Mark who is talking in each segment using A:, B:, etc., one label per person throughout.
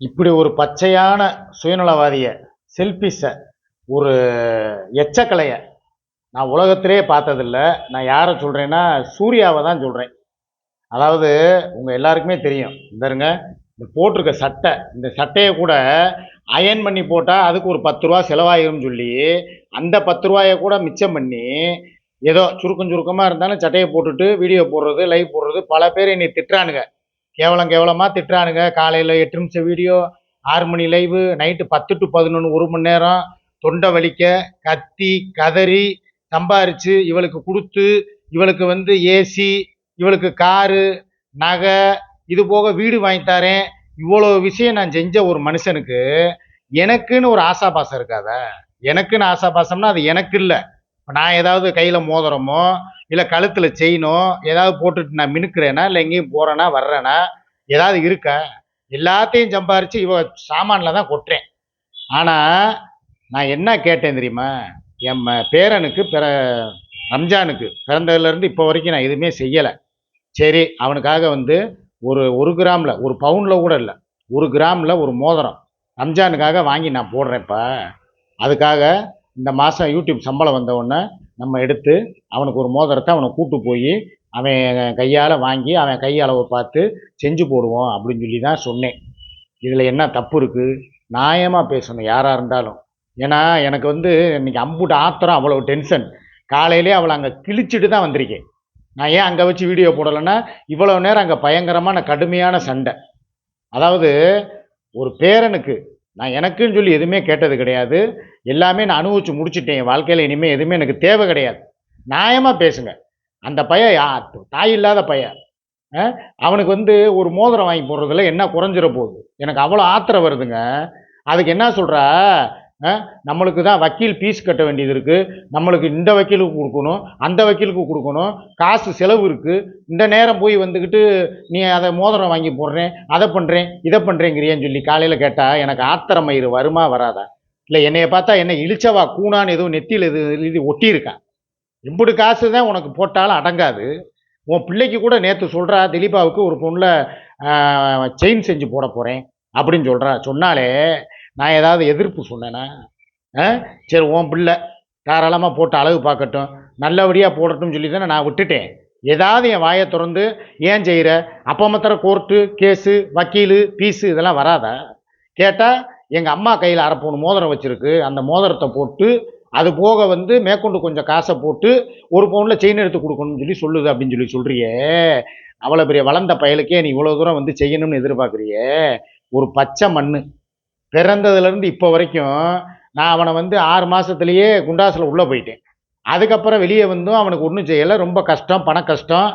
A: இப்படி ஒரு பச்சையான சுயநலவாதியை செல்ஃபிஷை ஒரு எச்சக்கலையை நான் உலகத்திலே பார்த்ததில்ல. நான் யாரை சொல்கிறேன்னா சூர்யாவை தான் சொல்கிறேன் அதாவது உங்கள் எல்லாருக்குமே தெரியும். இந்தருங்க இந்த போட்டிருக்க சட்டை. இந்த சட்டையை கூட அயன் பண்ணி போட்டால் அதுக்கு ஒரு பத்து ரூபா செலவாயிரும் சொல்லி அந்த பத்து ரூபாயை கூட மிச்சம் பண்ணி ஏதோ சுருக்கம் சுருக்கமாக இருந்தாலும் சட்டையை போட்டுட்டு வீடியோ போடுறது லைவ் போடுறது பல பேர் என்னை திட்டுறானுங்க. கேவலம் கேவலமாக திட்டுறானுங்க. காலையில் எட்டு நிமிஷம் வீடியோ ஆறு மணி லைவு நைட்டு பத்து டு பதினொன்று ஒரு மணி நேரம் தொண்டை வலிக்க கத்தி கதறி சம்பாரித்து இவளுக்கு கொடுத்து இவளுக்கு வந்து ஏசி இவளுக்கு காரு நகை இது போக வீடு வாங்கித்தாரேன் தரேன். இவ்வளோ விஷயம் நான் செஞ்ச ஒரு மனுஷனுக்கு எனக்குன்னு ஒரு ஆசாபாசம் இருக்காத? எனக்குன்னு ஆசாபாசம்னா அது எனக்கு இல்லை. இப்போ நான் ஏதாவது கையில் மோதிரமோ இல்லை கழுத்தில் செயினோ ஏதாவது போட்டுட்டு நான் மினுக்கிறேனா இல்லை எங்கேயும் போகிறேனா வர்றேனா ஏதாவது இருக்கா எல்லாத்தையும் சம்பாரித்து இவ சாமானில் தான் கொட்டுறேன். ஆனால் நான் என்ன கேட்டேன் தெரியுமா? என் பேரனுக்கு பிற ரம்ஜானுக்கு பிறந்ததுலேருந்து இப்போ வரைக்கும் நான் எதுவுமே செய்யலை. சரி அவனுக்காக வந்து ஒரு ஒரு கிராமில் ஒரு பவுனில் கூட இல்லை ஒரு கிராமில் ஒரு மோதிரம் ரம்ஜானுக்காக வாங்கி நான் போடுறேன்ப்பா. அதுக்காக இந்த மாதம் யூடியூப் சம்பளம் வந்தவுடனே நம்ம எடுத்து அவனுக்கு ஒரு மோதிரத்தை அவனை கூட்டு போய் அவன் கையால் வாங்கி அவன் கை அளவை பார்த்து செஞ்சு போடுவோம் அப்படின்னு சொல்லி தான் சொன்னேன். இதில் என்ன தப்பு இருக்குது நியாயமாக பேசணும் யாராக இருந்தாலும். ஏன்னா எனக்கு வந்து இன்னைக்கு அம்புட்டு ஆத்திரம் அவ்வளோ டென்ஷன் காலையிலே அவளை அங்கே கிழிச்சிட்டு தான் வந்திருக்கேன். நான் ஏன் அங்கே வச்சு வீடியோ போடலைன்னா இவ்வளோ நேரம் அங்கே பயங்கரமான கடுமையான சண்டை. அதாவது ஒரு பேரனுக்கு நான் எனக்குன்னு சொல்லி எதுவுமே கேட்டது கிடையாது. எல்லாமே நான் அனுபவிச்சு முடிச்சிட்டேன். என் வாழ்க்கையில் இனிமேல் எதுவுமே எனக்கு தேவை கிடையாது. நியாயமாக பேசுங்க. அந்த பையன் யா தாய் இல்லாத பையன். ஆ? அவனுக்கு வந்து ஒரு மோதிரம் வாங்கி போடுறதுல என்ன குறைஞ்சிட போகுது? எனக்கு அவ்வளோ ஆத்திரம் வருதுங்க. அதுக்கு என்ன சொல்கிறா நம்மளுக்கு தான் வக்கீல் ஃபீஸ் கட்ட வேண்டியது இருக்குது நம்மளுக்கு இந்த வக்கீலுக்கு கொடுக்கணும் அந்த வக்கீலுக்கு கொடுக்கணும். காசு செலவு இருக்குது இந்த நேரம் போய் வந்துக்கிட்டு நீ அதை மோதிரம் வாங்கி போடுறேன் அதை பண்ணுறேன் இதை பண்ணுறேங்கிறியேன்னு சொல்லி காலையில் கேட்டால் எனக்கு ஆத்திரமயிறு வருமா வராதா? இல்லை என்னைய பார்த்தா என்ன இழிச்சவா கூணான்னு எதுவும் நெத்தியில் இது இது ஒட்டியிருக்கா? இப்படி காசு தான் உனக்கு போட்டாலும் அடங்காது. உன் பிள்ளைக்கு கூட நேற்று சொல்கிறா திலீபாவுக்கு ஒரு பொண்ணில் செயின் செஞ்சு போட போகிறேன் அப்படின்னு சொல்கிறா சொன்னாலே நான் ஏதாவது எதிர்ப்பு சொன்னேனா? ஆ? சரி உன் பிள்ளை தாராளமாக போட்டு அழகு பார்க்கட்டும். நல்லபடியாக போடட்டும்னு சொல்லி தானே நான் விட்டுட்டேன். ஏதாவது என் வாயை திறந்து ஏன் செய்கிற அப்போ மாத்திரம் கோர்ட்டு கேஸு வக்கீலு பீஸு இதெல்லாம் வராதா? கேட்டால் எங்கள் அம்மா கையில் அரை பவுன் மோதிரம் வச்சுருக்கு. அந்த மோதிரத்தை போட்டு அது போக வந்து மேற்கொண்டு கொஞ்சம் காசை போட்டு ஒரு பவுனில் செயின் எடுத்து கொடுக்கணும்னு சொல்லி சொல்லுது அப்படின்னு சொல்லி சொல்கிறியே அவ்வளோ பெரிய வளர்ந்த பயலுக்கே நீ இவ்வளோ தூரம் வந்து செய்யணும்னு எதிர்பார்க்குறியே. ஒரு பச்சை மண்ணு. பிறந்ததுலேருந்து இப்போ வரைக்கும் நான் அவனை வந்து ஆறு மாதத்துலேயே குண்டாசில் உள்ளே போயிட்டேன். அதுக்கப்புறம் வெளியே வந்தும் அவனுக்கு ஒன்றும் செய்யலை. ரொம்ப கஷ்டம் பண கஷ்டம்.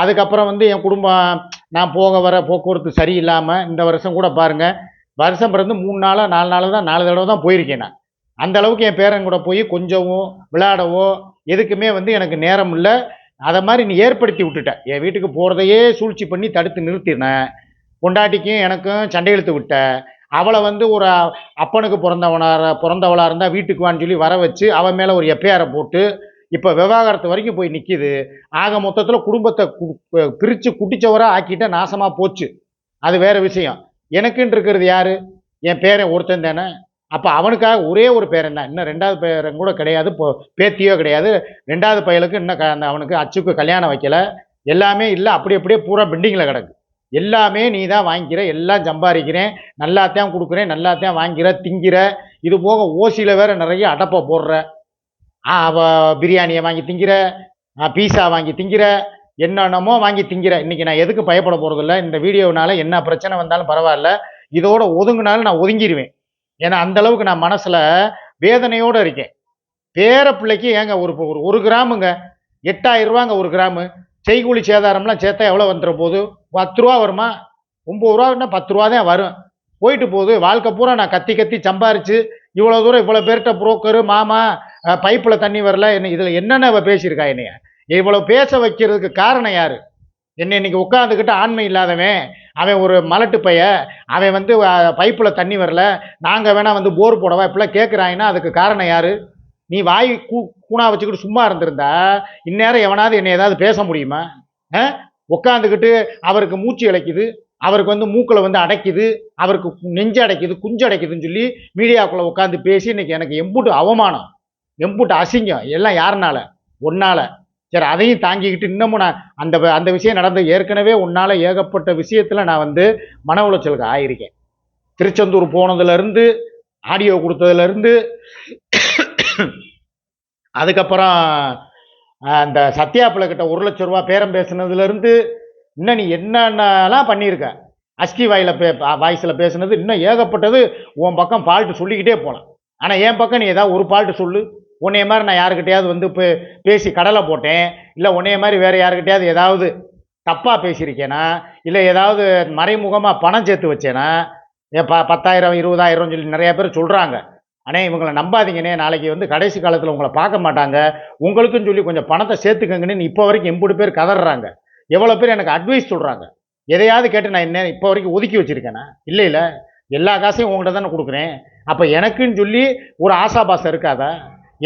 A: அதுக்கப்புறம் வந்து என் குடும்பம் நான் போக வர போக்குவரத்து சரியில்லாமல் இந்த வருஷம் கூட பாருங்கள் வருஷம் பிறந்து மூணு நாளாக நாலு நாள் தான் நாலு தடவை தான் போயிருக்கேன் நான். அந்த அளவுக்கு என் பேரன் கூட போய் கொஞ்சமோ விளையாடவோ எதுக்குமே வந்து எனக்கு நேரம் இல்லை. அதை மாதிரி நீ ஏற்படுத்தி விட்டுட்ட. என் வீட்டுக்கு போகிறதையே சூழ்ச்சி பண்ணி தடுத்து நிறுத்தினேன் பொண்டாட்டிக்கும் எனக்கும் சண்டை இழுத்து விட்டேன் அவளை வந்து ஒரு அப்பனுக்கு பிறந்தவனாக பிறந்தவளாக இருந்தால் வீட்டுக்கு வான்னு சொல்லி வர வச்சு அவன் மேலே ஒரு எஃப்ஐஆரை போட்டு இப்போ விவாகரத்து வரைக்கும் போய் நிற்கிது ஆக மொத்தத்தில் குடும்பத்தை பிரித்து குட்டிச்சவராக ஆக்கிட்ட நாசமாக போச்சு. அது வேறு விஷயம். எனக்குன்னு இருக்கிறது யார்? என் பேரன் ஒருத்தன் தானே. அப்போ அவனுக்காக ஒரே ஒரு பேரன் தான். இன்னும் ரெண்டாவது பேரன் கூட கிடையாது. இப்போ பேத்தியோ கிடையாது. ரெண்டாவது பையலுக்கு இன்னும் க- அந்த அவனுக்கு அச்சுக்கு கல்யாணம் வைக்கல. எல்லாமே இல்லை. அப்படி அப்படியே பூரா பெண்டிங்கில் கிடக்கு. எல்லாமே நீ தான் வாங்கிக்கிற எல்லாம் சம்பாதிக்கிறேன் நல்லாத்தான் கொடுக்குறேன் நல்லாத்தான் வாங்கிக்கிற திங்கிற. இது போக ஓசியில் வேறு நிறைய அடப்பை போடுற. அவ பிரியாணியை வாங்கி திங்கிற பீஸா வாங்கி திங்கிற என்னென்னமோ வாங்கி திங்கிற. இன்றைக்கி நான் எதுக்கு பயப்பட போகிறதில்ல இந்த வீடியோனால என்ன பிரச்சனை வந்தாலும் பரவாயில்ல. இதோட ஒதுங்கினாலும் நான் ஒதுங்கிடுவேன் ஏன்னா அந்த அளவுக்கு நான் மனசில் வேதனையோடு இருக்கேன். பேர பிள்ளைக்கு ஏங்க ஒரு ஒரு கிராமுங்க. எட்டாயிரம் ரூபாங்க ஒரு கிராமு. செய்கூலி சேதாரம்லாம் சேர்த்தா எவ்வளோ வந்துட போது? பத்து ரூபா வருமா? ஒம்பது ரூபான்னா பத்து ரூபா தான் வரும். போயிட்டு போகுது. வாழ்க்கை பூரா நான் கத்தி கத்தி சம்பாரிச்சு இவ்வளோ தூரம் இவ்வளோ பேர்கிட்ட புரோக்கரு மாமா பைப்பில் தண்ணி வரல. என்ன இதில் என்னென்ன அவள் பேசியிருக்கா என்னைய? இவ்வளோ பேச வைக்கிறதுக்கு காரணம் யார்? என்னை இன்னைக்கு உட்காந்துக்கிட்டு ஆண்மை இல்லாதவன் அவன் ஒரு மலட்டு பைய அவன் வந்து பைப்பில் தண்ணி வரல. நாங்கள் வேணால் வந்து போர் போடவா? இப்படிலாம் கேட்குறாங்கன்னா அதுக்கு காரணம் யார்? நீ வாய் கூ கூணா வச்சுக்கிட்டு சும்மா இருந்திருந்தா இந்நேரம் எவனாவது என்னை ஏதாவது பேச முடியுமா? உட்காந்துக்கிட்டு அவருக்கு மூச்சு இழைக்குது அவருக்கு வந்து மூக்கில் வந்து அடைக்குது அவருக்கு நெஞ்சு அடைக்குது குஞ்சு அடைக்குதுன்னு சொல்லி மீடியாக்குள்ளே உட்காந்து பேசி இன்னைக்கு எனக்கு எம்புட்டு அவமானம் எம்புட்டு அசிங்கம். எல்லாம் யாருனால? ஒன்னால் சரி அதையும் தாங்கிக்கிட்டு இன்னமும் நான் அந்த அந்த விஷயம் நடந்த ஏற்கனவே உன்னால் ஏகப்பட்ட விஷயத்தில் நான் வந்து மன உளைச்சலுக்கு ஆயிருக்கேன். திருச்செந்தூர் போனதுலேருந்து ஆடியோ கொடுத்ததுலேருந்து அதுக்கப்புறம் அந்த சத்யா பிள்ளை கிட்ட ஒரு லட்ச ரூபா பேரம் பேசுனதுலேருந்து இன்னும் நீ என்னென்னலாம் பண்ணியிருக்க? அஸ்கி வாயில் பே வாய்ஸில் பேசுனது இன்னும் ஏகப்பட்டது உன் பக்கம் ஃபால்ட்டு சொல்லிக்கிட்டே போகலாம் ஆனால் என் பக்கம் நீ ஏதாவது ஒரு ஃபால்ட்டு சொல்லு. உன்னைய மாதிரி நான் யாருக்கிட்டையாவது வந்து இப்போ பேசி கடலை போட்டேன். இல்லை உன்னைய மாதிரி வேறு யாருக்கிட்டையாவது ஏதாவது தப்பாக பேசியிருக்கேனா? இல்லை ஏதாவது மறைமுகமாக பணம் சேர்த்து வச்சேனா? ஏ ப பத்தாயிரம் இருபதாயிரம் சொல்லி நிறையா பேர் சொல்கிறாங்க அண்ணே இவங்களை நம்பாதீங்கண்ணே. நாளைக்கு வந்து கடைசி காலத்தில் உங்களை பார்க்க மாட்டாங்க. உங்களுக்குன்னு சொல்லி கொஞ்சம் பணத்தை சேர்த்துக்கங்கன்னு இப்போ வரைக்கும் எம்பூடு பேர் கதறாங்க. எவ்வளோ பேர் எனக்கு அட்வைஸ் சொல்கிறாங்க எதையாவது கேட்டு நான் என்ன இப்போ வரைக்கும் ஒதுக்கி வச்சிருக்கேனா? இல்லை இல்லை. எல்லா காசையும் உங்கள்கிட்ட தானே கொடுக்குறேன். அப்போ எனக்குன்னு சொல்லி ஒரு ஆசாபாசம் இருக்காதா?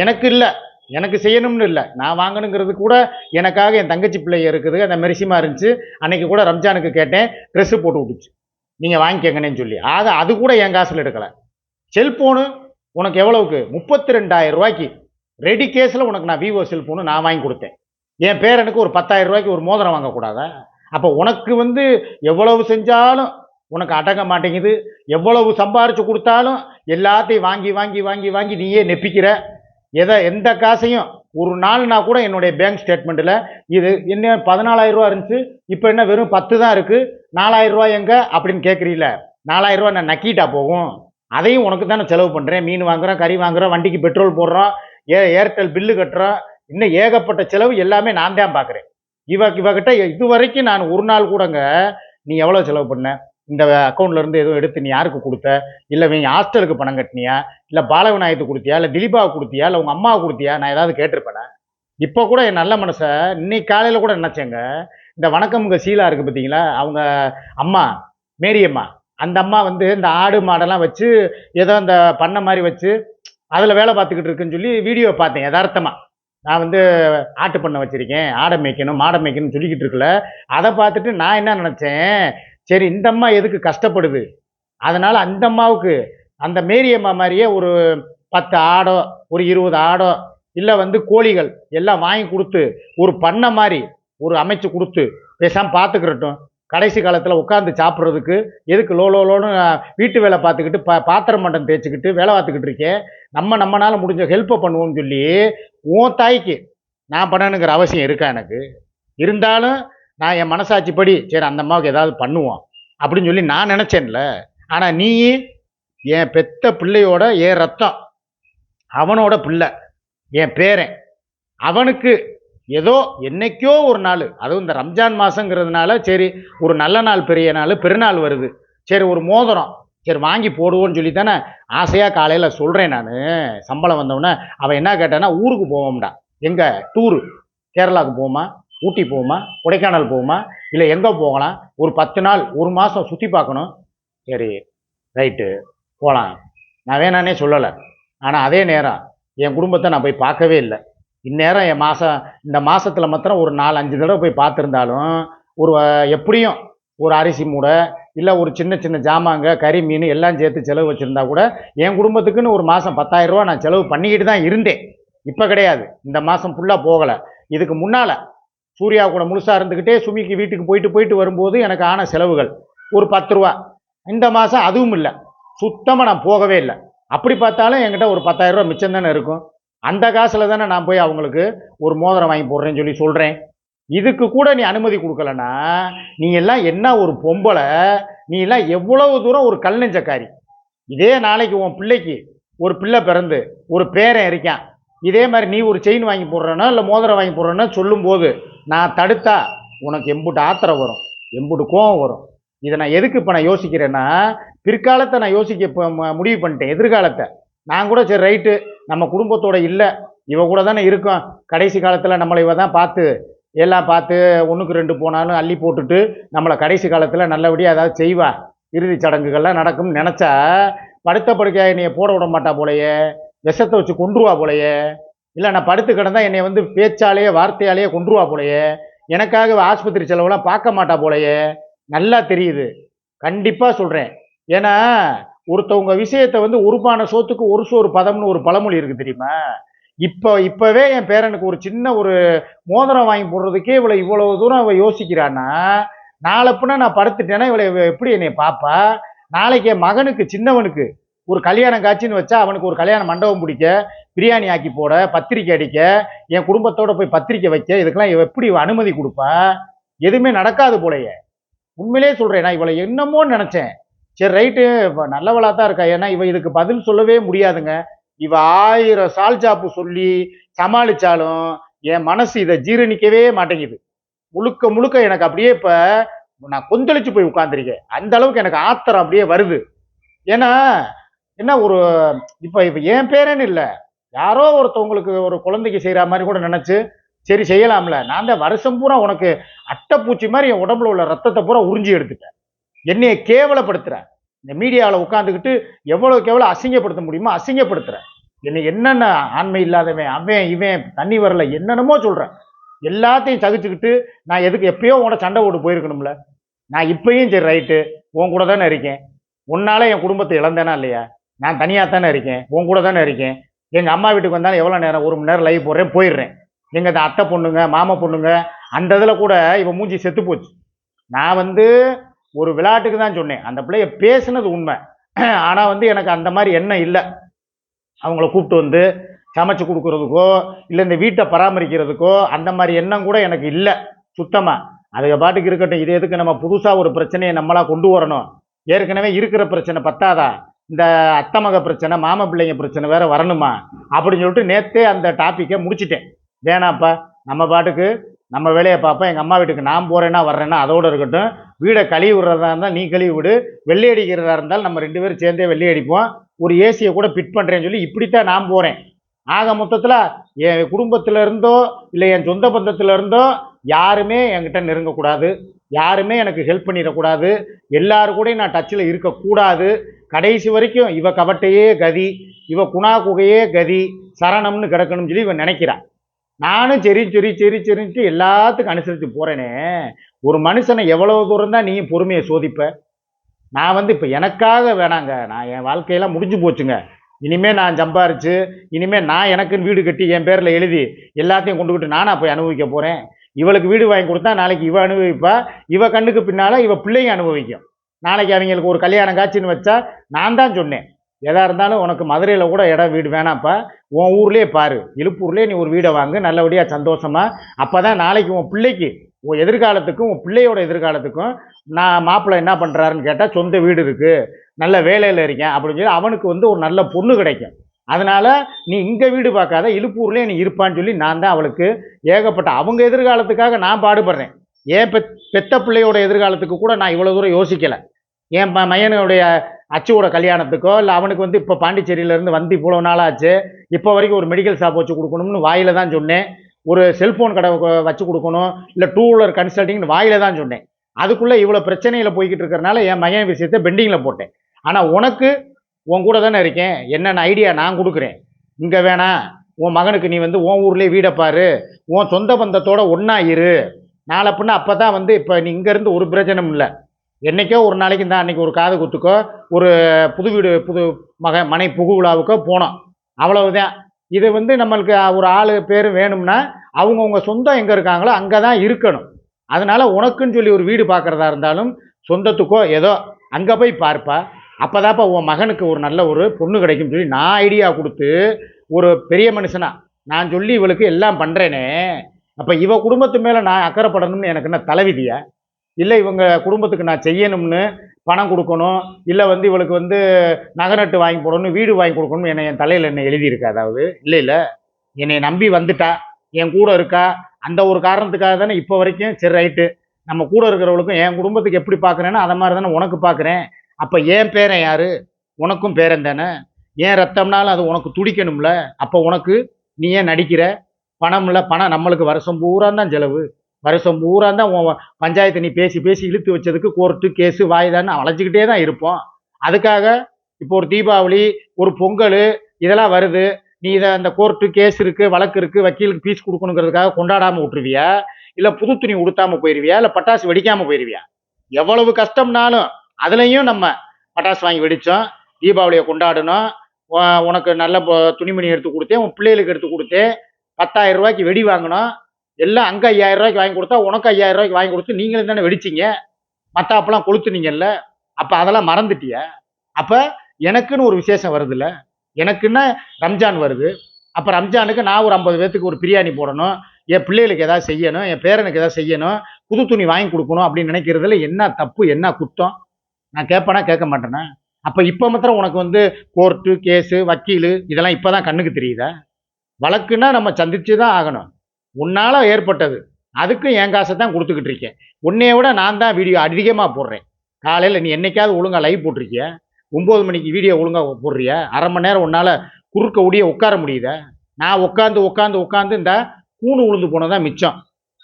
A: எனக்கு இல்லை. எனக்கு செய்யணும்னு இல்லை. நான் வாங்கணுங்கிறது கூட எனக்காக என் தங்கச்சி பிள்ளை இருக்குது. அந்த மெரிசிமா இருந்துச்சு. அன்னைக்கு கூட ரம்ஜானுக்கு கேட்டேன். ட்ரெஸ்ஸு போட்டு விட்டுச்சு. நீங்கள் வாங்கிக்கங்கன்னு சொல்லி. ஆக அது கூட என் காசில் எடுக்கலை. செல்ஃபோனு உனக்கு எவ்வளவுக்கு? முப்பத்தி ரெண்டாயிரம் ரூபாய்க்கு. ரெடி கேஸில் உனக்கு நான் விவோ செல்ஃபோனு நான் வாங்கி கொடுத்தேன். என் பேரனுக்கு ஒரு பத்தாயிரம் ரூபாய்க்கு ஒரு மோதிரம் வாங்கக்கூடாதா அப்போ உனக்கு வந்து எவ்வளவு செஞ்சாலும் உனக்கு அடங்க மாட்டேங்குது. எவ்வளவு சம்பாரித்து கொடுத்தாலும் எல்லாத்தையும் வாங்கி வாங்கி வாங்கி வாங்கி நீயே நெப்பிக்கிற. எதை எந்த காசையும் ஒரு நாள்னா கூட என்னுடைய பேங்க் ஸ்டேட்மெண்ட்டில் இது என்ன பதினாலாயிரம் ரூபா இருந்துச்சு. இப்போ என்ன வெறும் பத்து தான் இருக்குது நாலாயிரம் ரூபா எங்கே அப்படின்னு கேட்குறீங்கள நாலாயிரம் ரூபா நான் நக்கிட்டா போகும். அதையும் உனக்கு தானே செலவு பண்ணுறேன் மீன் வாங்குகிறோம் கறி வாங்குறோம் வண்டிக்கு பெட்ரோல் போடுறோம் ஏ ஏர்டெல் பில்லு கட்டுறோம். இன்னும் ஏகப்பட்ட செலவு எல்லாமே நான் தான் பார்க்குறேன். இவ இவகிட்ட இது வரைக்கும் நான் ஒரு நாள் கூடங்க நீ எவ்வளோ செலவு பண்ண? இந்த அக்கௌண்ட்லேருந்து எதுவும் எடுத்து நீ யாருக்கு கொடுத்த? இல்லை நீ ஹாஸ்டலுக்கு பணம் கட்டினியா? இல்லை பாலவிநாயகத்துக்கு கொடுத்தியா? இல்லை திலீபாவுக்கு கொடுத்தியா? இல்லை உங்கள் அம்மாவுக்கு கொடுத்தியா? நான் ஏதாவது கேட்டிருப்பேனே? இப்போ கூட என் நல்ல மனசை இன்னைக்கு காலையில் கூட நினச்சேங்க. இந்த வணக்கம்ங்க சீலா இருக்குது பார்த்தீங்களா? அவங்க அம்மா மேரியம்மா. அந்த அம்மா வந்து இந்த ஆடு மாடெல்லாம் வச்சு ஏதோ இந்த பண்ணை மாதிரி வச்சு அதில் வேலை பார்த்துக்கிட்டு இருக்குன்னு சொல்லி வீடியோ பார்த்தேன் யதார்த்தமாக நான் வந்து ஆட்டு பண்ணை வச்சுருக்கேன் ஆடை மேய்க்கணும் மாடை மேய்க்கணும்னு சொல்லிக்கிட்டு இருக்கல. அதை பார்த்துட்டு நான் என்ன நினச்சேன் சரி இந்த அம்மா எதுக்கு கஷ்டப்படுது? அதனால் அந்த அம்மாவுக்கு அந்த மேரியம்மா மாதிரியே ஒரு பத்து ஆடோ ஒரு இருபது ஆடோ இல்லை வந்து கோழிகள் எல்லாம் வாங்கி கொடுத்து ஒரு பண்ணை மாதிரி ஒரு அமைச்சு கொடுத்து பேசாமல் பார்த்துக்கிறட்டும் கடைசி காலத்தில் உட்காந்து சாப்பிட்றதுக்கு எதுக்கு லோ லோ லோன்னு வீட்டு வேலை பார்த்துக்கிட்டு பா பாத்திரம் மண்டம் தேய்ச்சிக்கிட்டு வேலை பார்த்துக்கிட்டு இருக்கேன் நம்ம நம்மளால் முடிஞ்ச ஹெல்ப்பை பண்ணுவோம்னு சொல்லி உன் தாய்க்கு நான் பண்ணணுங்கிற அவசியம் இருக்கா எனக்கு? இருந்தாலும் நான் என் மனசாட்சிப்படி சரி அந்த அம்மாவுக்கு ஏதாவது பண்ணுவோம் அப்படின்னு சொல்லி நான் நினச்சேன்ல. ஆனால் நீ என் பெத்த பிள்ளையோட என் ரத்தம் அவனோட பிள்ளை என் பேரன் அவனுக்கு ஏதோ என்னைக்கோ ஒரு நாள் அதுவும் இந்த ரம்ஜான் மாதங்கிறதுனால சரி ஒரு நல்ல நாள் பெரிய நாள் பெருநாள் வருது. சரி ஒரு மோதிரம் சரி வாங்கி போடுவோன்னு சொல்லி தானே ஆசையாக காலையில் சொல்கிறேன் நான். சம்பளம் வந்தவுடனே அவன் என்ன கேட்டானா ஊருக்கு போவோம்டா. எங்கே? டூரு கேரளாவுக்கு போவோமா? ஊட்டி போவோமா? கொடைக்கானல் போவோமா? இல்லை எங்கே போகலாம்? ஒரு பத்து நாள் ஒரு மாதம் சுற்றி பார்க்கணும். சரி ரைட்டு போகலாம் நான் வேணானே சொல்லலை. ஆனால் அதே நேரம் என் குடும்பத்தை நான் போய் பார்க்கவே இல்லை. இந்நேரம் என் மாதம் இந்த மாதத்தில் மாத்திரம் ஒரு நாலு அஞ்சு தடவை போய் பார்த்துருந்தாலும் ஒரு எப்படியும் ஒரு அரிசி மூடை இல்லை ஒரு சின்ன சின்ன ஜாமாங்க கறி மீன் எல்லாம் சேர்த்து செலவு வச்சுருந்தா கூட என் குடும்பத்துக்குன்னு ஒரு மாதம் ரூபா நான் செலவு பண்ணிக்கிட்டு தான் இருந்தேன். இப்போ கிடையாது. இந்த மாதம் ஃபுல்லாக போகலை. இதுக்கு முன்னால் சூர்யா கூட முழுசாக இருந்துக்கிட்டே சுமிக்கு வீட்டுக்கு போயிட்டு போயிட்டு வரும்போது எனக்கு ஆன செலவுகள் ஒரு பத்து ரூபா. இந்த மாதம் அதுவும் இல்லை. சுத்தமாக நான் போகவே இல்லை. அப்படி பார்த்தாலும் என்கிட்ட ஒரு பத்தாயிரரூவா மிச்சம் தானே இருக்கும். அந்த காசில் தானே நான் போய் அவங்களுக்கு ஒரு மோதிரம் வாங்கி போடுறேன்னு சொல்லி சொல்கிறேன் இதுக்கு கூட நீ அனுமதி கொடுக்கலன்னா நீ எல்லாம் என்ன ஒரு பொம்பளை நீ எல்லாம் எவ்வளவு தூரம் ஒரு கல் நெஞ்சக்காரி. இதே நாளைக்கு உன் பிள்ளைக்கு ஒரு பிள்ளை பிறந்து ஒரு பேரன் இருக்கான். இதே மாதிரி நீ ஒரு செயின் வாங்கி போடுறேன்னா இல்லை மோதிரம் வாங்கி போடுறேன்னா சொல்லும்போது நான் தடுத்தா உனக்கு எம்புட்டு ஆத்திரம் வரும் எம்புட்டு கோவம் வரும். இதை நான் எதுக்கு இப்போ நான் யோசிக்கிறேன்னா பிற்காலத்தை நான் யோசிக்க இப்போ முடிவு பண்ணிட்டேன் எதிர்காலத்தை. நான் கூட சரி ரைட்டு நம்ம குடும்பத்தோட இல்லை. இவ கூட தானே இருக்கோம். கடைசி காலத்தில் நம்மளை இவ தான் பார்த்து எல்லாம் பார்த்து ஒன்றுக்கு ரெண்டு போனாலும் அள்ளி போட்டுட்டு நம்மளை கடைசி காலத்தில் நல்லபடியாக ஏதாவது செய்வா. இறுதிச் சடங்குகள்லாம் நடக்கும்னு நினச்சா படுத்த படுக்கையாக என்னைய போட விட மாட்டா போலையே. விஷத்தை வச்சு கொன்றுவா போலையே. இல்லை நான் படுத்து கிடந்தா என்னை வந்து பேச்சாலேயே வார்த்தையாலேயே கொன்றுவா போலையே. எனக்காக ஆஸ்பத்திரி செலவுலாம் பார்க்க மாட்டா போலையே. நல்லா தெரியுது. கண்டிப்பாக சொல்கிறேன் ஏன்னா ஒருத்தவங்க விஷயத்தை வந்து உருப்பான சோத்துக்கு ஒரு சோறு பதம்னு ஒரு பழமொழி இருக்குது தெரியுமா? இப்போ இப்போவே என் பேரனுக்கு ஒரு சின்ன ஒரு மோதிரம் வாங்கி போடுறதுக்கே இவ்வளோ இவ்வளோ தூரம் அவள் யோசிக்கிறான்னா நாளைப்புனா நான் படுத்துட்டேன்னா இவளை எப்படி என்னை பாப்பா? நாளைக்கு என் மகனுக்கு சின்னவனுக்கு ஒரு கல்யாணம் காட்சின்னு வச்சா அவனுக்கு ஒரு கல்யாண மண்டபம் பிடிக்க பிரியாணி ஆக்கி போட பத்திரிக்கை அடிக்க என் குடும்பத்தோட போய் பத்திரிக்கை வைக்க இதுக்கெல்லாம் இவ எப்படி அனுமதி கொடுப்பா? எதுவுமே நடக்காது போலயே. உண்மையிலே சொல்கிறேன் நான் இவளை என்னமோன்னு நினச்சேன். சரி ரைட்டு நல்லவளாக தான் இருக்கா? ஏன்னா இவ இதுக்கு பதில் சொல்லவே முடியாதுங்க. இவ ஆயிரம் சால் சாப்பு சொல்லி சமாளித்தாலும் என் மனசு இதை ஜீரணிக்கவே மாட்டேங்குது. முழுக்க முழுக்க எனக்கு அப்படியே இப்போ நான் கொந்தளிச்சு போய் உட்காந்துருக்கேன் அந்த அளவுக்கு எனக்கு ஆத்திரம் அப்படியே வருது. ஏன்னா என்ன ஒரு இப்போ இப்போ என் பேரேன்னு இல்லை. யாரோ ஒருத்தவங்களுக்கு ஒரு குழந்தைக்கு செய்கிற மாதிரி கூட நினச்சி சரி செய்யலாம்ல. நான் தான் வருஷம் பூரா உனக்கு அட்டைப்பூச்சி மாதிரி என் உடம்புல உள்ள ரத்தத்தை பூரா உறிஞ்சி எடுத்துட்டேன். என்னைய கேவலப்படுத்துற. இந்த மீடியாவில் உட்காந்துக்கிட்டு எவ்வளோக்கு எவ்வளோ அசிங்கப்படுத்த முடியுமோ அசிங்கப்படுத்துற. என்னை என்னென்ன ஆண்மை இல்லாதவன் அவன் இவன் தண்ணி வரல என்னென்னமோ சொல்கிறேன் எல்லாத்தையும் சகிச்சுக்கிட்டு நான் எதுக்கு எப்பயோ உன சண்டை ஓட்டு போயிருக்கணும்ல. நான் இப்பயும் சரி ரைட்டு உன் கூட தானே இருக்கேன். உன்னால என் குடும்பத்தை இழந்தேனா இல்லையா? நான் தனியாக தானே இருக்கேன். உன் கூட தானே இருக்கேன். எங்கள் அம்மா வீட்டுக்கு வந்தாலும் எவ்வளோ நேரம் ஒரு மணி நேரம் லைவ் போடுறேன் போயிடுறேன். எங்கள் அந்த அத்தை பொண்ணுங்க மாமா பொண்ணுங்க அந்த இதில் கூட இவன் மூஞ்சி செத்து போச்சு. நான் வந்து ஒரு விளையாட்டுக்கு தான் சொன்னேன். அந்த பிள்ளைய பேசுனது உண்மை. ஆனால் வந்து எனக்கு அந்த மாதிரி எண்ணம் இல்லை. அவங்கள கூப்பிட்டு வந்து சமைச்சு கொடுக்குறதுக்கோ இல்லை இந்த வீட்டை பராமரிக்கிறதுக்கோ அந்த மாதிரி எண்ணம் கூட எனக்கு இல்லை. சுத்தமாக அதுக்கு பாட்டுக்கு இருக்கட்டும் இது எதுக்கு நம்ம புதுசாக ஒரு பிரச்சனையை நம்மளாக கொண்டு வரணும்? ஏற்கனவே இருக்கிற பிரச்சனை பத்தாதா? இந்த அத்தை மக பிரச்சனை மாம பிள்ளைங்க பிரச்சனை வேறு வரணுமா? அப்படின்னு சொல்லிட்டு நேற்றே அந்த டாப்பிக்கை முடிச்சிட்டேன். வேணாப்பா நம்ம பாட்டுக்கு நம்ம வேலையை பார்ப்போம். எங்கள் அம்மா வீட்டுக்கு நான் போகிறேன்னா வர்றேன்னா அதோடு இருக்கட்டும். வீடை கழுவி விடுறதா இருந்தால் நீ கழுவி விடு. வெள்ளை அடிக்கிறதா இருந்தால் நம்ம ரெண்டு பேரும் சேர்ந்தே வெள்ளை அடிப்போம். ஒரு ஏசியை கூட ஃபிட் பண்ணுறேன்னு சொல்லி இப்படித்தான் நான் போகிறேன் ஆக மொத்தத்தில் என் குடும்பத்தில் இருந்தோ இல்லை என் சொந்த பந்தத்தில் இருந்தோ யாருமே என்கிட்ட நெருங்கக்கூடாது. யாருமே எனக்கு ஹெல்ப் பண்ணிடக்கூடாது. எல்லாரு கூடயும் நான் டச்சில் இருக்கக்கூடாது. கடைசி வரைக்கும் இவ கவட்டையே கதி இவ குணா குகையே கதி சரணம்னு கிடக்கணும்னு சொல்லி இவன் நினைக்கிறான் நானும் சரி சரி சரி சரின்ட்டு எல்லாத்துக்கும் அனுசரித்து போகிறேனே ஒரு மனுஷனை எவ்வளோ தூரம் தான் நீ பொறுமையை சோதிப்ப? நான் வந்து இப்போ எனக்காக வேணாங்க. நான் என் வாழ்க்கையெல்லாம் முடிஞ்சு போச்சுங்க. இனிமேல் நான் சம்பாரிச்சு இனிமேல் நான் எனக்குன்னு வீடு கட்டி என் பேரில் எழுதி எல்லாத்தையும் கொண்டுக்கிட்டு நானாக போய் அனுபவிக்க போகிறேன் இவளுக்கு வீடு வாங்கி கொடுத்தா நாளைக்கு இவ அனுபவிப்பா. இவ கண்ணுக்கு பின்னால் இவ பிள்ளைங்க அனுபவிக்கும். நாளைக்கு அவங்களுக்கு ஒரு கல்யாணம் காட்சின்னு வச்சா நான் தான் சொன்னேன். எதாக இருந்தாலும் உனக்கு மதுரையில் கூட இடம் வீடு வேணாம்ப்பா உன் ஊர்லேயே பாரு. இழுப்பூர்லேயே நீ ஒரு வீடை வாங்கு. நல்லபடியாக சந்தோஷமாக அப்போ தான் நாளைக்கு உன் பிள்ளைக்கு உன் எதிர்காலத்துக்கும் உன் பிள்ளையோட எதிர்காலத்துக்கும் நான் மாப்பிள்ளை என்ன பண்ணுறாருன்னு கேட்டால் சொந்த வீடு இருக்குது நல்ல வேலையில் இருக்கேன் அப்படின்னு சொல்லி அவனுக்கு வந்து ஒரு நல்ல பொண்ணு கிடைக்கும். அதனால் நீ இங்கே வீடு பார்க்காத இழுப்பூர்லேயே நீ இருப்பான்னு சொல்லி நான் தான் அவளுக்கு ஏகப்பட்ட அவங்க எதிர்காலத்துக்காக நான் பாடுபடுறேன். ஏன் பெத் பெத்த பிள்ளையோட எதிர்காலத்துக்கு கூட நான் இவ்வளோ தூரம் யோசிக்கலை. என் ம மையனுடைய அச்சுவோட கல்யாணத்துக்கோ இல்லை அவனுக்கு வந்து இப்போ பாண்டிச்சேரியிலேருந்து வந்து இவ்வளோ நாளாச்சு இப்போ வரைக்கும் ஒரு மெடிக்கல் ஷாப் வச்சு கொடுக்கணும்னு வாயில தான் சொன்னேன். ஒரு செல்ஃபோன் கடை வச்சு கொடுக்கணும் இல்லை டூ வீலர் கன்சல்டிங்னு வாயில தான் சொன்னேன். அதுக்குள்ளே இவ்வளோ பிரச்சனையில் போய்கிட்டு இருக்கிறனால என் மகன் விஷயத்தை பெண்டிங்கில் போட்டேன். ஆனால் உனக்கு உன் கூட தானே இருக்கேன் என்னென்ன ஐடியா நான் கொடுக்குறேன்? இங்கே வேணாம் உன் மகனுக்கு நீ வந்து உன் ஊர்லேயே வீடை பாரு உன் சொந்த பந்தத்தோட ஒன்றா இரு. நாளை பின்ன அப்போ தான் வந்து இப்போ நீ இங்கேருந்து ஒரு பிரச்சனையும் இல்லை. என்னைக்கோ ஒரு நாளைக்கு தான் அன்றைக்கி ஒரு காது குத்துக்கோ ஒரு புது வீடு புது மக மனை புகு விழாவுக்கோ போனோம். அவ்வளவுதான். இது வந்து நம்மளுக்கு ஒரு ஆள் பேர் வேணும்னா அவங்கவுங்க சொந்தம் எங்கே இருக்காங்களோ அங்கே தான் இருக்கணும். அதனால் உனக்குன்னு சொல்லி ஒரு வீடு பார்க்குறதா இருந்தாலும் சொந்தத்துக்கோ ஏதோ அங்கே போய் பார்ப்பா. அப்போதாப்பா உன் மகனுக்கு ஒரு நல்ல ஒரு பொண்ணு கிடைக்கும்னு சொல்லி நான் ஐடியா கொடுத்து ஒரு பெரிய மனுஷனா நான் சொல்லி இவளுக்கு எல்லாம் பண்ணுறேனே அப்போ இவ குடும்பத்து மேலே நான் அக்கறைப்படணும்னு எனக்கு என்ன தலைவிதியா? இல்லை இவங்க குடும்பத்துக்கு நான் செய்யணும்னு பணம் கொடுக்கணும். இல்லை வந்து இவளுக்கு வந்து நகை நட்டு வாங்கி போடணும் வீடு வாங்கி கொடுக்கணும் என்னை என் தலையில் என்ன எழுதியிருக்கா அதாவது? இல்லை இல்லை. என்னை நம்பி வந்துட்டா என் கூட இருக்கா? அந்த ஒரு காரணத்துக்காக தானே இப்போ வரைக்கும் சரி ரைட்டு. நம்ம கூட இருக்கிறவளுக்கும் என் குடும்பத்துக்கு எப்படி பார்க்குறேன்னா அதை மாதிரி தானே உனக்கு பார்க்குறேன் அப்போ என் பேரன் யார்? உனக்கும் பேரன் தானே. ஏன் ரத்தம்னாலும் அது உனக்கு துடிக்கணும்ல? அப்போ உனக்கு நீ ஏன் நடிக்கிற? பணம்ல பணம் நம்மளுக்கு வருஷம் பூரா தான் செலவு. வருஷம் பூரா தான் உன் பஞ்சாயத்து நீ பேசி பேசி இழுத்து வச்சதுக்கு கோர்ட்டு கேஸு வாய்தான்னு அலைஞ்சிக்கிட்டே தான் இருப்போம். அதுக்காக இப்போ ஒரு தீபாவளி ஒரு பொங்கல் இதெல்லாம் வருது. நீ இதை அந்த கோர்ட்டு கேஸ் இருக்குது வழக்கு இருக்குது வக்கீலுக்கு ஃபீஸ் கொடுக்கணுங்கிறதுக்காக கொண்டாடாமல் விட்டுருவியா? இல்லை புது துணி உடுத்தாம போயிருவியா? இல்லை பட்டாசு வெடிக்காமல் போயிருவியா? எவ்வளவு கஷ்டம்னாலும் அதுலேயும் நம்ம பட்டாசு வாங்கி வெடித்தோம் தீபாவளியை கொண்டாடணும். உனக்கு நல்ல துணிமணி எடுத்து கொடுத்தேன். உன் பிள்ளைகளுக்கு எடுத்து கொடுத்தேன். பத்தாயிரம் ரூபாய்க்கு வெடி வாங்கினோம். எல்லாம் அங்கே ஐயாயிரம் ரூபாய்க்கு வாங்கி கொடுத்தா உனக்கு ஐயாயிரம் ரூபாய்க்கு வாங்கி கொடுத்து நீங்களும் தானே வெடிச்சிங்க? மத்தாப்பெல்லாம் கொளுத்துனீங்கல்ல? அப்போ அதெல்லாம் மறந்துட்டிய? அப்போ எனக்குன்னு ஒரு விசேஷம் வருதுல்ல? எனக்குன்னா ரம்ஜான் வருது. அப்போ ரம்ஜானுக்கு நான் ஒரு ஐம்பது பேர்த்துக்கு ஒரு பிரியாணி போடணும். என் பிள்ளைகளுக்கு ஏதாவது செய்யணும். என் பேரனுக்கு ஏதாவது செய்யணும். புது துணி வாங்கி கொடுக்கணும் அப்படின்னு நினைக்கிறதுல என்ன தப்பு என்ன குத்தம்? நான் கேட்பேனா கேட்க மாட்டேனா? அப்போ இப்போ மாத்திரம் உனக்கு வந்து கோர்ட்டு கேஸு வக்கீலு இதெல்லாம் இப்போ தான் கண்ணுக்கு தெரியுதா? வழக்குன்னா நம்ம சந்திச்சு தான் ஆகணும். உன்னால் ஏற்பட்டது. அதுக்கும் என் காசை தான் கொடுத்துக்கிட்டு இருக்கேன். உன்னைய விட நான் தான் வீடியோ அதிகமாக போடுறேன். காலையில் நீ என்னைக்காவது ஒழுங்காக லைவ் போட்டிருக்கிய? ஒம்பது மணிக்கு வீடியோ ஒழுங்கா போடுறிய? அரை மணி நேரம் உன்னால் குறுக்க ஒடிய உட்கார முடியுத? நான் உட்காந்து உட்காந்து உட்காந்து இந்த கூணு உளுந்து போனதான் மிச்சம்.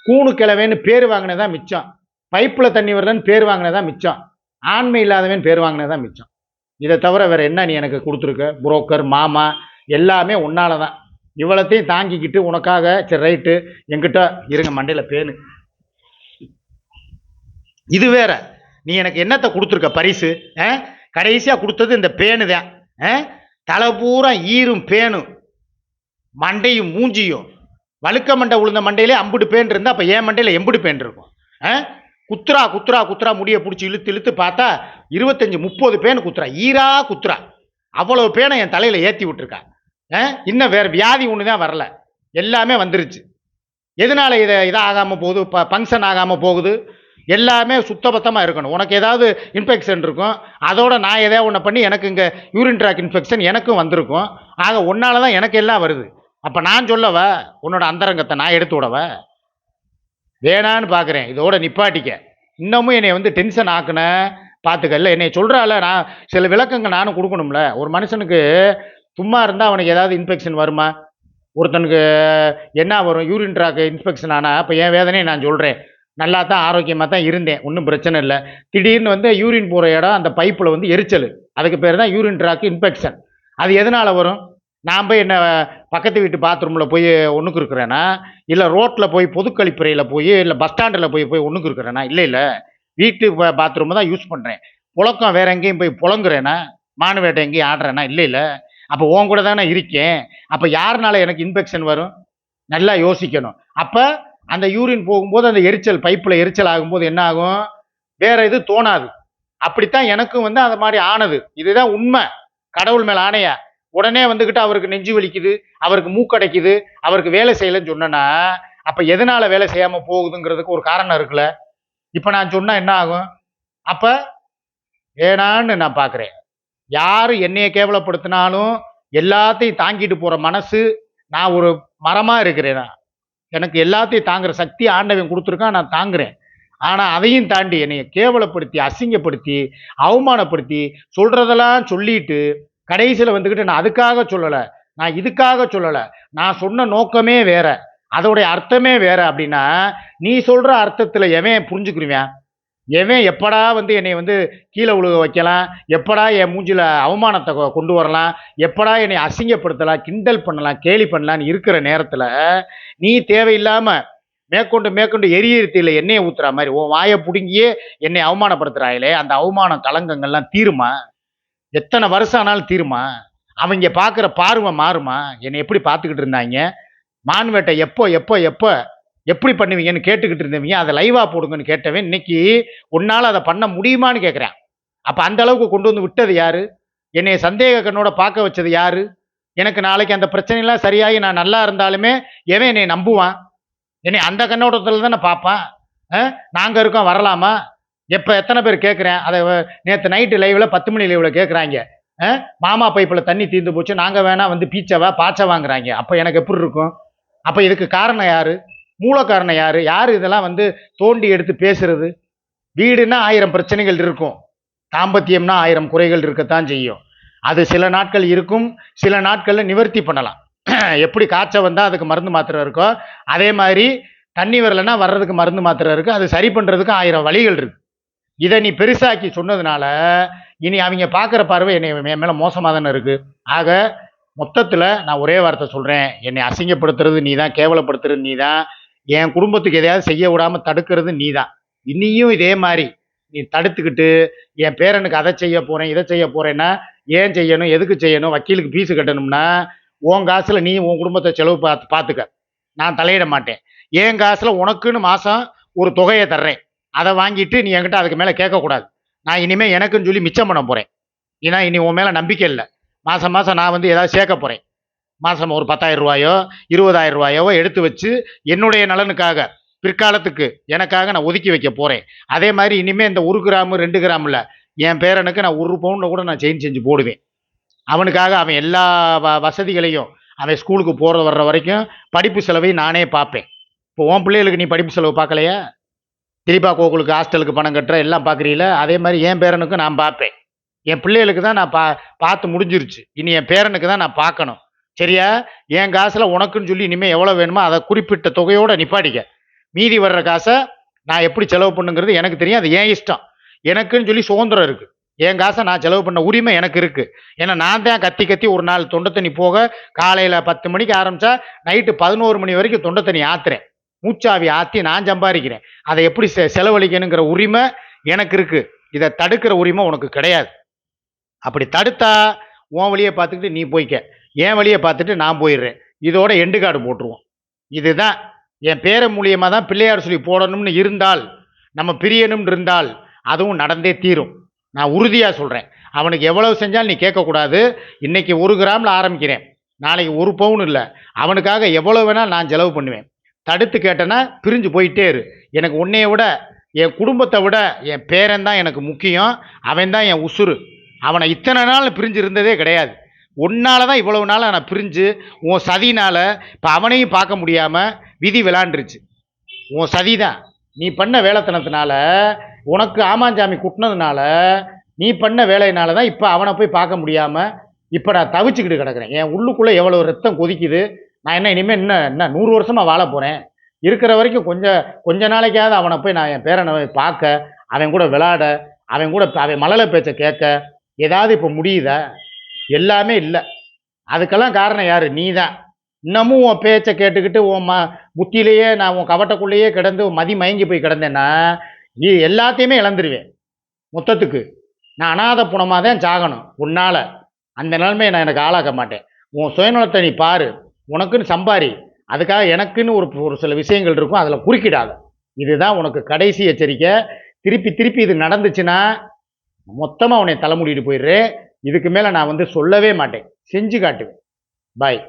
A: கூணு கிழவேன்னு பேர் வாங்கினதான் மிச்சம். பைப்பில் தண்ணி வருதுன்னு பேர் வாங்கினதான் மிச்சம். ஆண்மை இல்லாதவன் பேர் வாங்கினதான் மிச்சம். இதை தவிர வேறு என்ன நீ எனக்கு கொடுத்துருக்க? புரோக்கர் மாமா எல்லாமே உன்னால தான் இவ்வளத்தையும் தாங்கிக்கிட்டு உனக்காக சரி ரைட்டு எங்கிட்ட இருங்க மண்டையில் பேனு இது வேற. நீ எனக்கு என்னத்தை கொடுத்துருக்க பரிசு? ஆ? கடைசியாக கொடுத்தது இந்த பேனு தான். ஆ? தலை பூரா ஈரும் பேனும் மண்டையும் மூஞ்சியும். வழுக்க மண்டை உளுந்த மண்டையிலே அம்புடு பேன் இருந்தால் அப்போ என் மண்டையில் எம்புடு பேன் இருக்கும். ஆ? குத்துரா குத்துரா குத்துரா முடியை பிடிச்சி இழுத்து இழுத்து பார்த்தா இருபத்தஞ்சி முப்பது பேன் குத்துறா ஈரா குத்துறா அவ்வளோ பேனை என் தலையில் ஏற்றி விட்டுருக்கா. இன்னும் வேறு வியாதி ஒன்று தான் வரல. எல்லாமே வந்துருச்சு. எதனால இதை இதாகாமல் போகுது? ப ஃபங்க்ஷன் ஆகாமல் போகுது? எல்லாமே சுத்தபத்தமாக இருக்கணும். உனக்கு ஏதாவது இன்ஃபெக்ஷன் இருக்கும். அதோட நான் எதாவது ஒன்று பண்ணி எனக்கு இங்கே யூரின் ட்ராக் இன்ஃபெக்ஷன் எனக்கும் வந்திருக்கும். ஆக உன்னால தான் எனக்கு எல்லாம் வருது. அப்போ நான் சொல்லவ? உன்னோட அந்தரங்கத்தை நான் எடுத்து விடவ? வேணான்னு பார்க்குறேன் இதோட நிப்பாட்டிக்க. இன்னமும் என்னை வந்து டென்ஷன் ஆக்குன. பார்த்துக்கல என்னை சொல்கிறால நான் சில விளக்கங்கள் நானும் கொடுக்கணும்ல. ஒரு மனுஷனுக்கு சும்மா இருந்தால் அவனுக்கு ஏதாவது இன்ஃபெக்ஷன் வருமா? ஒருத்தனுக்கு என்ன வரும்? யூரின் ட்ராக் இன்ஃபெக்ஷன் ஆனால் இப்போ என் வேதனையை நான் சொல்கிறேன் நல்லா தான் ஆரோக்கியமாக தான் இருந்தேன். ஒன்றும் பிரச்சனை இல்லை. திடீர்னு வந்து யூரின் போகிற இடம் அந்த பைப்பில் வந்து எரிச்சல். அதுக்கு பேர் தான் யூரின் ட்ராக் இன்ஃபெக்ஷன் அது எதனால் வரும்? நான் போய் என்ன பக்கத்து வீட்டு பாத்ரூமில் போய் ஒன்றுக்கு இருக்கிறேன்னா இல்லை ரோட்டில் போய் பொது கழிப்பறையில் போய் இல்லை பஸ் ஸ்டாண்டில் போய் போய் ஒன்றுக்கு இருக்கிறேன்னா இல்லை இல்லை. வீட்டு பாத்ரூமை தான் யூஸ் பண்ணுறேன் புழக்கம் வேறு எங்கேயும் போய் புழங்குறேன்னா மானுவேட்டை எங்கேயும் ஆடுறேன்னா இல்லை இல்லை. அப்போ உன் கூட தானே இருக்கேன். அப்போ யாருனால எனக்கு இன்ஃபெக்ஷன் வரும்? நல்லா யோசிக்கணும். அப்போ அந்த யூரின் போகும்போது அந்த எரிச்சல் பைப்பில் எரிச்சல் ஆகும்போது என்ன ஆகும்? வேற இது தோணாது. அப்படித்தான் எனக்கும் வந்து அந்த மாதிரி ஆனது. இதுதான் உண்மை. கடவுள் மேல் ஆணையா? உடனே வந்துக்கிட்டு அவருக்கு நெஞ்சு வலிக்குது அவருக்கு மூக்கடைக்குது அவருக்கு வேலை செய்யலைன்னு சொன்னேன்னா அப்போ எதனால வேலை செய்யாமல் போகுதுங்கிறதுக்கு ஒரு காரணம் இருக்குல்ல. இப்போ நான் சொன்னால் என்ன ஆகும்? அப்போ வேணான்னு நான் பார்க்குறேன் யார் என்னையை கேவலப்படுத்தினாலும் எல்லாத்தையும் தாங்கிட்டு போகிற மனசு நான் ஒரு மரமாக இருக்கிறேனா எனக்கு எல்லாத்தையும் தாங்குற சக்தி ஆண்டவன் கொடுத்துருக்கான் நான் தாங்குறேன். ஆனால் அதையும் தாண்டி என்னை கேவலப்படுத்தி அசிங்கப்படுத்தி அவமானப்படுத்தி சொல்கிறதெல்லாம் சொல்லிட்டு கடைசியில் வந்துக்கிட்டு நான் அதுக்காக சொல்லலை. நான் இதுக்காக சொல்லலை. நான் சொன்ன நோக்கமே வேற. அதோடைய அர்த்தமே வேற அப்படின்னா நீ சொல்கிற அர்த்தத்தில் எவன் புரிஞ்சுக்கிருவேன்? எவன் எப்படா வந்து என்னை வந்து கீழே விழுக வைக்கலாம்? எப்படா என் மூஞ்சில் அவமானத்தை கொ- கொண்டு வரலாம்? எப்படா என்னை அசிங்கப்படுத்தலாம்? கிண்டல் பண்ணலாம்? கேலி பண்ணலாம்னு இருக்கிற நேரத்தில் நீ தேவையில்லாமல் மேற்கொண்டு மேற்கொண்டு எரியத்தில் எண்ணெயை ஊற்றுற மாதிரி உன் வாயை பிடுங்கியே என்னை அவமானப்படுத்துகிறாயிலே அந்த அவமான கலங்கங்கள்லாம் தீருமா? எத்தனை வருஷம் ஆனாலும் தீருமா? அவங்க பார்க்குற பார்வை மாறுமா? என்னை எப்படி பார்த்துக்கிட்டு இருந்தாங்க? மான்வேட்டை எப்போ எப்போ எப்போ எப்படி பண்ணுவீங்கன்னு கேட்டுக்கிட்டு இருந்தவங்க அதை லைவாக போடுங்கன்னு கேட்டவன் இன்னைக்கு உன்னால் அதை பண்ண முடியுமான்னு கேட்குறேன் அப்போ அந்த அளவுக்கு கொண்டு வந்து விட்டது யாரு? என்னை சந்தேக கண்ணோட பார்க்க வச்சது யாரு? எனக்கு நாளைக்கு அந்த பிரச்சனைலாம் சரியாகி நான் நல்லா இருந்தாலுமே எவன் என்னை நம்புவான்? என்னை அந்த கண்ணோட்டத்தில் தானே பார்ப்பான்? நாங்கள் இருக்கோம் வரலாமா? எப்போ எத்தனை பேர் கேட்குறேன் அதை நேற்று நைட்டு லைவில் பத்து மணி லைவில் கேட்குறாங்க மாமா பைப்பில் தண்ணி தீர்ந்து போச்சு நாங்கள் வேணால் வந்து பீச்சவா பாச்சை வாங்குறாங்க. அப்போ எனக்கு எப்படி இருக்கும்? அப்போ இதுக்கு காரணம் யாரு? மூல காரணம் யார் இதெல்லாம் வந்து தோண்டி எடுத்து பேசுறது? வீடுனா ஆயிரம் பிரச்சனைகள் இருக்கும். தாம்பத்தியம்னா ஆயிரம் குறைகள் இருக்கத்தான் செய்யும். அது சில நாட்கள் இருக்கும் சில நாட்களில் நிவர்த்தி பண்ணலாம். எப்படி காய்ச்சல் வந்தால் அதுக்கு மருந்து மாத்திரை இருக்கோ அதே மாதிரி தண்ணி வரலைன்னா வர்றதுக்கு மருந்து மாத்திரை இருக்குது அது சரி பண்ணுறதுக்கு ஆயிரம் வழிகள் இருக்கு. இதை நீ பெருசாக்கி சொன்னதுனால இனி அவங்க பார்க்குற பார்வை என்னை என் மேலே மோசமாக தானே இருக்குது ஆக மொத்தத்தில் நான் ஒரே வார்த்தை சொல்கிறேன் என்னை அசிங்கப்படுத்துறது நீ தான் கேவலப்படுத்துறது நீ தான் என் குடும்பத்துக்கு எதையாவது செய்ய விடாமல் தடுக்கிறது நீ தான் இனியும் இதே மாதிரி நீ தடுத்துக்கிட்டு என் பேரனுக்கு அதை செய்ய போகிறேன் இதை செய்ய போகிறேன்னா ஏன் செய்யணும் எதுக்கு செய்யணும் வக்கீலுக்கு ஃபீஸு கட்டணும்னா உன் காசில் நீ உன் குடும்பத்தை செலவு பார்த்து பார்த்துக்க. நான் தலையிட மாட்டேன். என் காசில் உனக்குன்னு மாதம் ஒரு தொகையை தர்றேன். அதை வாங்கிட்டு நீ என்கிட்ட அதுக்கு மேலே கேட்கக்கூடாது. நான் இனிமேல் எனக்குன்னு சொல்லி மிச்சம் பண்ண போகிறேன் ஏன்னா இனி உன் மேலே நம்பிக்கை இல்லை. மாதம் மாதம் நான் வந்து ஏதாவது சேர்க்க போகிறேன் மாதம் ஒரு பத்தாயிரம் ரூபாயோ இருபதாயிரம் ரூபாயோ எடுத்து வச்சு என்னுடைய நலனுக்காக பிற்காலத்துக்கு எனக்காக நான் ஒதுக்கி வைக்க போகிறேன் அதே மாதிரி இனிமேல் இந்த ஒரு கிராமு ரெண்டு கிராமில் என் பேரனுக்கு நான் ஒரு பவுனில் கூட நான் செயின் செஞ்சு போடுவேன். அவனுக்காக அவன் எல்லா வ வசதிகளையும் அவன் ஸ்கூலுக்கு போகிற வர்ற வரைக்கும் படிப்பு செலவையும் நானே பார்ப்பேன். இப்போ உன் பிள்ளைகளுக்கு நீ படிப்பு செலவு பார்க்கலையா? திரிபா கோகுலுக்கு ஹாஸ்டலுக்கு பணம் கட்டுற எல்லாம் பார்க்குறீல அதே மாதிரி என் பேரனுக்கும் நான் பார்ப்பேன். என் பிள்ளைகளுக்கு தான் நான் பா பார்த்து முடிஞ்சிருச்சு. இனி என் பேரனுக்கு தான் நான் பார்க்கணும். சரியா? என் காசில் உனக்குன்னு சொல்லி இனிமேல் எவ்வளோ வேணுமோ அதை குறிப்பிட்ட தொகையோடு நிப்பாட்டிக்க. மீதி வர்ற காசை நான் எப்படி செலவு பண்ணுங்கிறது எனக்கு தெரியும். அது ஏன் இஷ்டம். எனக்குன்னு சொல்லி சுதந்திரம் இருக்குது என் காசை நான் செலவு பண்ண உரிமை எனக்கு இருக்குது ஏன்னா நான் தான் கத்தி கத்தி ஒரு நாள் தொண்டை தண்ணி போக காலையில் பத்து மணிக்கு ஆரம்பித்தா நைட்டு பதினோரு மணி வரைக்கும் தொண்டை தண்ணி ஆத்துறேன். மூச்சாவி ஆற்றி நான் சம்பாதிக்கிறேன். அதை எப்படி செ செலவழிக்கணுங்கிற உரிமை எனக்கு இருக்குது இதை தடுக்கிற உரிமை உனக்கு கிடையாது. அப்படி தடுத்தா உன் வழியை பார்த்துக்கிட்டு நீ போய்க்க. என் வழியை பார்த்துட்டு நான் போயிடுறேன். இதோட எண்டு கார்டு போட்டுருவோம். இதுதான் என் பேரை மூலியமாக தான் பிள்ளையார் சொல்லி போடணும்னு இருந்தால் நம்ம பிரியனும்னு இருந்தால் அதுவும் நடந்தே தீரும். நான் உறுதியாக சொல்கிறேன் அவனுக்கு எவ்வளவு செஞ்சாலும் நீ கேட்கக்கூடாது. இன்றைக்கி ஒரு கிராமில் ஆரம்பிக்கிறேன். நாளைக்கு ஒரு பவுன் இல்லை. அவனுக்காக எவ்வளோ வேணால் நான் செலவு பண்ணுவேன். தடுத்து கேட்டேன்னா பிரிஞ்சு போயிட்டே இரு. எனக்கு உன்னைய விட என் குடும்பத்தை விட என் பேரன் தான் எனக்கு முக்கியம். அவன் தான் என் உசுரு அவனை இத்தனை நாள் பிரிஞ்சு இருந்ததே கிடையாது. உன்னால தான் இவ்வளவு நாள் நான் பிரிஞ்சு உன் சதினால் இப்போ அவனையும் பார்க்க முடியாமல் விதி விளாண்டுருச்சு. உன் சதி தான் நீ பண்ண வேலைத்தனத்தினால உனக்கு ஆமாஞ்சாமி குட்டினதுனால நீ பண்ண வேலையினால தான் இப்போ அவனை போய் பார்க்க முடியாமல் இப்போ நான் தவிச்சுக்கிட்டு கிடக்குறேன். என் உள்ளுக்குள்ளே எவ்வளோ ரத்தம் கொதிக்குது நான் என்ன இனிமேல் என்ன என்ன நூறு வருஷமாக வாழ போகிறேன் இருக்கிற வரைக்கும் கொஞ்சம் கொஞ்ச நாளைக்காவது அவனை போய் நான் என் பேரனை போய் பார்க்க அவன் கூட விளாட அவன் கூட அவன் மழலை பேச்சை கேட்க ஏதாவது இப்போ முடியுதா? எல்லாமே இல்லை. அதுக்கெல்லாம் காரணம் யார்? நீ தான் இன்னமும் உன் பேச்சை கேட்டுக்கிட்டு உன் ம புத்தியிலேயே நான் உன் கவட்டக்குள்ளேயே கிடந்து மதி மயங்கி போய் கிடந்தேன்னா நீ எல்லாத்தையுமே இழந்துருவேன். மொத்தத்துக்கு. நான் அனாத புணமாக தான் சாகணும். உன்னால். அந்த நிலைமையை நான் எனக்கு ஆளாக்க மாட்டேன். உன் சுயநலத்தை நீ பாரு. உனக்குன்னு சம்பாரி. அதுக்காக எனக்குன்னு ஒரு ஒரு சில விஷயங்கள் இருக்கும். அதில் குறுக்கிடாத. இதுதான் உனக்கு கடைசி எச்சரிக்கை. திருப்பி திருப்பி இது நடந்துச்சுன்னா மொத்தமாக உன்னை தலைமுடிட்டு போயிடுறேன். இதுக்கு மேலே நான் வந்து சொல்லவே மாட்டேன். செஞ்சு காட்டுவேன். பாய்